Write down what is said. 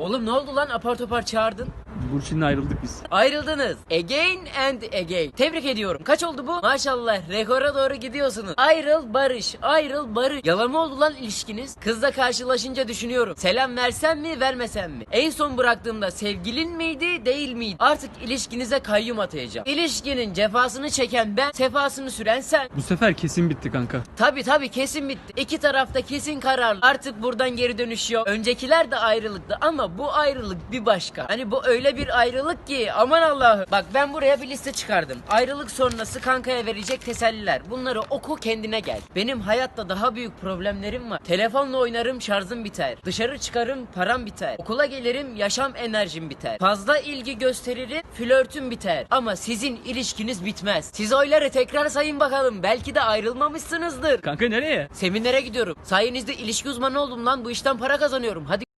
Oğlum ne oldu lan apar topar çağırdın? Burçin'le ayrıldık biz. Ayrıldınız. Again and again. Tebrik ediyorum. Kaç oldu bu? Maşallah rekora doğru gidiyorsunuz. Ayrıl barış. Ayrıl barış. Yalan mı oldu lan ilişkiniz? Kızla karşılaşınca düşünüyorum. Selam versem mi vermesem mi? En son bıraktığımda sevgilin miydi değil miydi? Artık ilişkinize kayyum atayacağım. İlişkinin cefasını çeken ben, sefasını süren sen. Bu sefer kesin bitti kanka. Tabi tabi kesin bitti. İki tarafta kesin kararlı. Artık buradan geri dönüş yok. Öncekiler de ayrılıktı ama bu ayrılık bir başka. Hani bu öyle bir ayrılık ki aman Allah'ım. Bak ben buraya bir liste çıkardım. Ayrılık sonrası kankaya verecek teselliler. Bunları oku kendine gel. Benim hayatta daha büyük problemlerim var. Telefonla oynarım şarjım biter. Dışarı çıkarım param biter. Okula gelirim yaşam enerjim biter. Fazla ilgi gösteririm flörtüm biter. Ama sizin ilişkiniz bitmez. Siz oyları tekrar sayın bakalım. Belki de ayrılmamışsınızdır. Kanka nereye? Seminere gidiyorum. Sayenizde ilişki uzmanı oldum lan. Bu işten para kazanıyorum. Hadi